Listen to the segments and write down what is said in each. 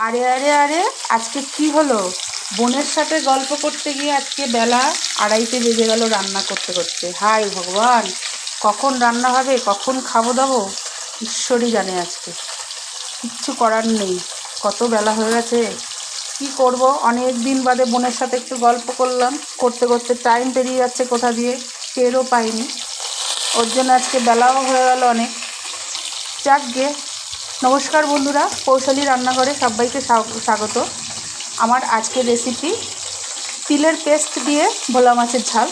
আরে আরে আরে, আজকে কি হলো? বোনের সাথে গল্প করতে গিয়ে আজকে বেলা আড়াইতে বেজে গেল রান্না করতে করতে। হাই ভগবান, কখন রান্না হবে, কখন খাব দাবো? ঈশ্বরই জানে আজকে। কিচ্ছু করার নেই, কত বেলা হয়ে গেছে। কি করব? অনেক দিন বাদে বোনের সাথে একটু গল্প করলাম। করতে করতে টাইম পেরিয়ে যাচ্ছে কোথা দিয়ে? টেরও পাইনি। ওর জন্য আজকে বেলাও হয়ে গেল অনেক। যাক গে নমস্কার বন্ধুরা, কৌশলী রান্নাঘরে সবাইকে স্বাগ- স্বাগত। আমার আজকের রেসিপি তিলের পেস্ট দিয়ে ভোলা মাছের ঝাল।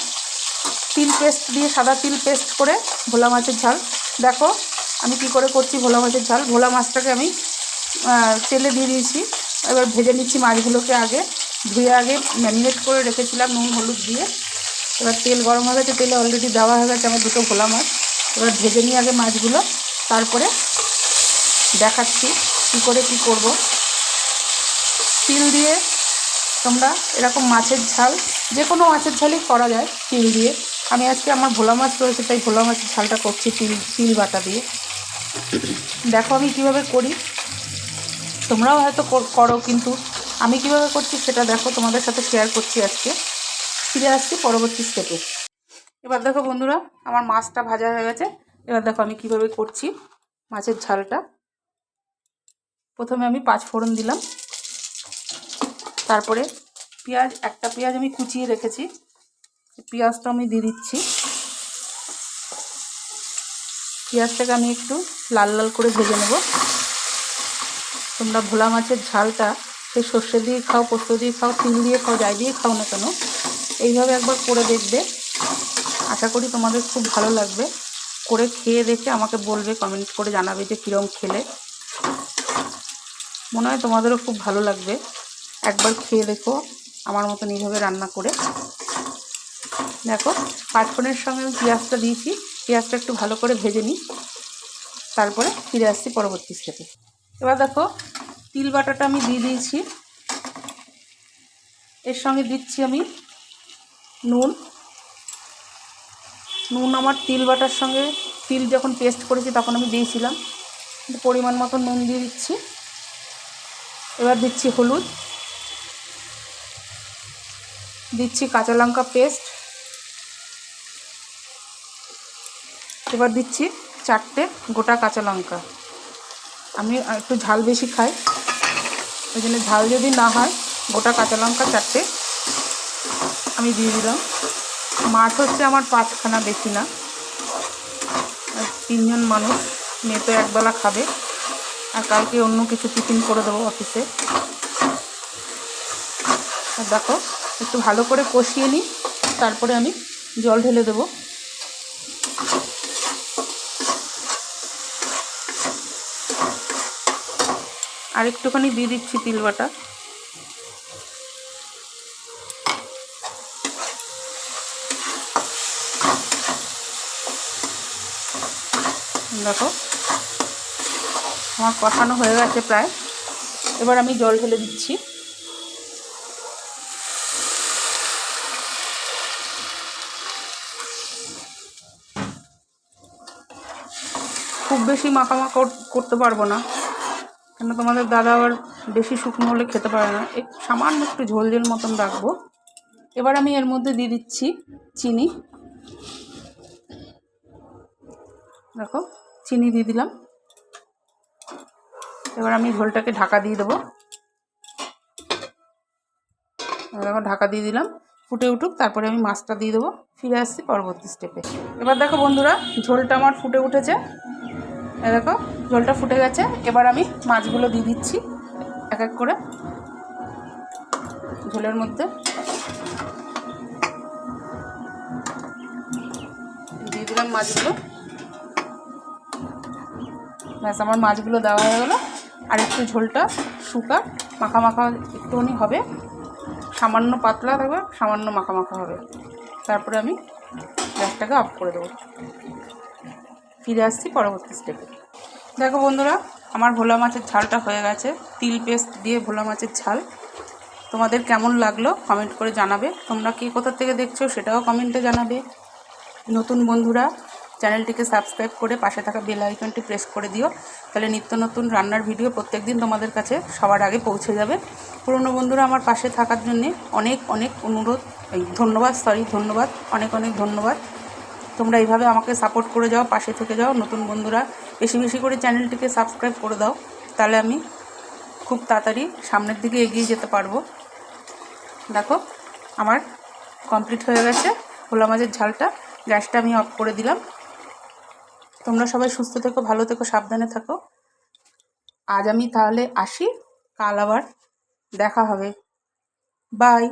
তিল পেস্ট দিয়ে সাদা তিল পেস্ট করে ভোলা মাছের ঝাল। দেখো, আমি কি করে করছি ভোলা মাছের ঝাল? ভোলা মাছটাকে আমি তেলে দিয়ে দিয়েছি। এবার ভেজে নিচ্ছি মাছগুলোকে আগে। ধুয়ে আগে ম্যারিনেট করে রেখেছিলাম নুন, হলুদ দিয়ে। এবার তেল গরম হয়ে গেছে, তেলে অলরেডি দেওয়া হয়ে গেছে আমার দুটো ভোলা মাছ। এবার ভেজে নিই আগে মাছগুলো, তারপরে দেখাচ্ছি কী করে কি করব। তিল দিয়ে তোমরা এরকম মাছের ঝাল যে কোনো মাছের ঝালই করা যায় তিল দিয়ে। আমি আজকে আমার ভোলা মাছ রয়েছে, তাই ভোলা মাছের ঝালটা করছি তিল তিল বাটা দিয়ে। দেখো আমি কীভাবে করি। তোমরাও হয়তো কর- কিন্তু আমি কীভাবে করছি সেটা দেখো, তোমাদের সাথে শেয়ার করছি আজকে। ফিরে আসছি পরবর্তী স্টেপে এবার দেখো বন্ধুরা, আমার মাছটা ভাজা হয়ে গেছে। এবার দেখো আমি কীভাবে করছি মাছের ঝালটা। প্রথমে আমি পাঁচ ফোড়ন দিলাম। তারপরে পেঁয়াজ, একটা পেঁয়াজ আমি কুচিয়ে রেখেছি। পেঁয়াজটা আমি দিয়ে দিচ্ছি। পেঁয়াজটাকে আমি একটু লাল লাল করে ভেজে নেব। তোমরা ভোলা মাছের ঝালটা সেই সর্ষে দিয়ে খাও, পোস্ত দিয়ে খাও তিল দিয়ে খাও, যাই দিয়ে খাও না কেন, এইভাবে একবার করে দেখবে। আশা করি তোমাদের খুব ভালো লাগবে। করে খেয়ে দেখে আমাকে বলবে কমেন্ট করে জানাবে যে কীরকম খেলে। মনে হয় তোমাদেরও খুব ভালো লাগবে। একবার খেয়ে দেখো, আমার মতন এইভাবে রান্না করে। দেখো, পাঁচফোড়নের সঙ্গে আমি পেঁয়াজটা দিয়েছি, পেঁয়াজটা একটু ভালো করে ভেজে নিই। তারপরে ফিরে আসছি পরবর্তী স্টেপে এবার দেখো, তিল বাটাটা আমি দিয়ে দিয়েছি। এর সঙ্গে দিচ্ছি আমি নুন। নুন আমার তিল বাটার সঙ্গে, তিল যখন পেস্ট করেছি তখন আমি দিয়েছিলাম। পরিমাণ মতো নুন দিয়ে দিচ্ছি। এবার দিচ্ছি হলুদ। দিচ্ছি কাঁচা লঙ্কা পেস্ট। এবার দিচ্ছি চারটে গোটা কাঁচা লঙ্কা। আমি একটু ঝাল বেশি খাই, ওই জন্য ঝাল যদি না হয়, গোটা কাঁচা লঙ্কা চারটে আমি দিয়ে দিলাম। মাছ হচ্ছে আমার পাঁচখানা, বেশি না। তিনজন মানুষ, মেয়ে তো একবেলা খাবে। আর কালকে অন্য কিছু টিফিন করে দেবো অফিসে। আর দেখো, একটু ভালো করে কষিয়ে নিই, তারপরে আমি জল ঢেলে দেবো। আর একটুখানি দিয়ে দিচ্ছি তিল বাটা। দেখো আমার কষানো হয়ে গেছে প্রায়। এবার আমি জল ঢেলে দিচ্ছি। খুব বেশি মাখামাখা করতে পারব না। কেন তোমাদের দাদা আবার বেশি শুকনো হলে খেতে পারে না। এক সামান্য একটু ঝোল ঝোল মতন রাখব। এবার আমি এর মধ্যে দিয়ে দিচ্ছি চিনি। দেখো, চিনি দিয়ে দিলাম। এবার আমি ঝোলটাকে ঢাকা দিয়ে দেবো। দেখো ঢাকা দিয়ে দিলাম, ফুটে উঠুক, তারপরে আমি মাছটা দিয়ে দেবো। ফিরে আসছি পরবর্তী স্টেপে। এবার দেখো বন্ধুরা, ঝোলটা আমার ফুটে উঠেছে। দেখো, ঝোলটা ফুটে গেছে। এবার আমি মাছগুলো দিয়ে দিচ্ছি, এক এক করে। ঝোলের মধ্যে দিয়ে দিলাম মাছগুলো। ব্যাস, আমার মাছগুলো দেওয়া হয়ে গেলো। আর একটু ঝোলটা শুকা, মাখা মাখা একটুখানি হবে। সামান্য পাতলা থাকবে সামান্য মাখা মাখা হবে। তারপরে আমি গ্যাসটাকে অফ করে দেবো। ফিরে আসছি পরবর্তী স্টেপে দেখো বন্ধুরা, আমার ভোলা মাছের ঝালটা হয়ে গেছে। তিল পেস্ট দিয়ে ভোলা মাছের ঝাল। তোমাদের কেমন লাগল কমেন্ট করে জানাবে। তোমরা কে কোথা থেকে দেখছ সেটাও কমেন্টে জানাবে। নতুন বন্ধুরা চ্যানেলটিকে সাবস্ক্রাইব করে পাশে থাকা বেল আইকনটি প্রেস করে দিও। তাহলে নিত্য নতুন রান্নার ভিডিও প্রত্যেক দিন তোমাদের কাছে সবার আগে পৌঁছে যাবে। পুরনো বন্ধুরা আমার পাশে থাকার জন্যে অনেক অনেক অনুরোধ ধন্যবাদ সরি ধন্যবাদ, অনেক অনেক ধন্যবাদ। তোমরা এইভাবে আমাকে সাপোর্ট করে যাও, পাশে থেকে যাও, নতুন বন্ধুরা বেশি বেশি করে চ্যানেলটিকে সাবস্ক্রাইব করে দাও। তাহলে আমি খুব তাড়াতাড়ি সামনের দিকে এগিয়ে যেতে পারব। দেখো, আমার কমপ্লিট হয়ে গেছে। ভোলা মাছের ঝালটা, গ্যাসটা আমি অফ করে দিলাম। তোমরা সবাই সুস্থ থেকো, ভালো থেকো, সাবধানে থাকো। আজ আমি তাহলে আসি। কাল আবার দেখা হবে। বাই।